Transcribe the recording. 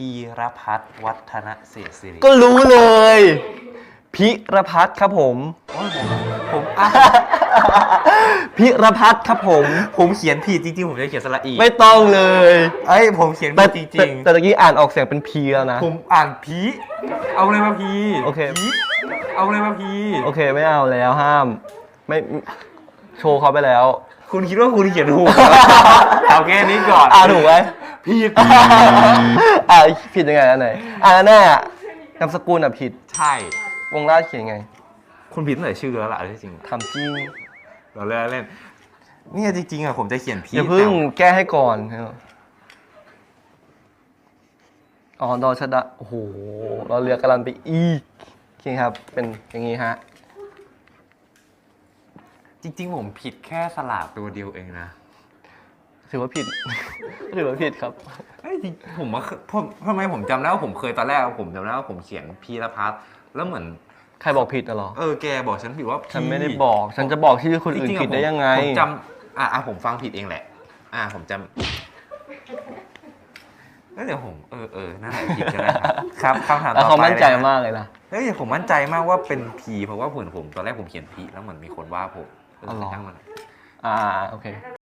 พีรพัฒน์วัฒนเศรษฐศิริก็รู้เลย พิรพัฒน์ครับผมโอ้ยผม ผมอะพิรพัฒน์ครับผม ผมเขียนผิดจริงๆ ผมจะเขียนสระอีไม่ต้องเลยเอ้ยผมเขียนแต่ผิดจแต่ริงแต่ตะกี้อ่านออกเสียงเป็นพีแล้วนะ ๆ ผมอ่านพีเอาเลยมาพีโอเค พีเอาเลยมาพีโอเคไม่เอาแล้วห้าม ไม่โชว์เขาไปแล้ว คุณคิดว่าคุณเขียนถูกเอาแค่นี้ก่อนอ่านถูกไหม ผิดอ่า ผิดยังไงอันไหนอ่าแน่อะนามสกุลอะผิด ใช่ วงราชเขียนไงคุณผิดตั้งแต่ชื่อแล้วล่ะจริงทำจริงๆเราเล่นเล่น เนี่ยจริงๆอะผมจะเขียนพีอย่าเพิ่งแก้ให้ก่อนอ๋อดอชดาโอ้โหเราเรือกำลังไปอีกโอเคครับ เป็นอย่างนี้ฮะ จริง ๆ ผมผิดแค่สลากตัวเดียวเองนะ ถือว่าผิด ถือว่าผิดครับเฮ้ยจริงผมว่าเคยผมทำไมผมจำได้ว่าผมเคยตอนแรกผมจำได้ว่าผมเขียนพีรพัฒน์แล้วเหมือน ใครบอกผิดนะเหรอ เออแกบอกฉันผิดว่าฉันไม่ได้พี่บอก ฉันจะบอกที่คนอื่นจริๆะผิดได้ยังไง ผมจำอะอะผมฟังผิดเองแหละ อะผมจำเอ้ยเดี๋ยวผมเออเออนั่นแหละผิดก็ได้ครับครับคำถามแล้วต่อเขาไปมั่นใจเลยนะมากเลยนะ เฮ้ยผมมั่นใจมากว่าเป็นพีเพราะว่าเหมือนผมตอนแรกผมเขียนพีแล้วเหมือนมีคนว่าผมเอออ๋อเหรอ ช่างมัน อ่า โอเค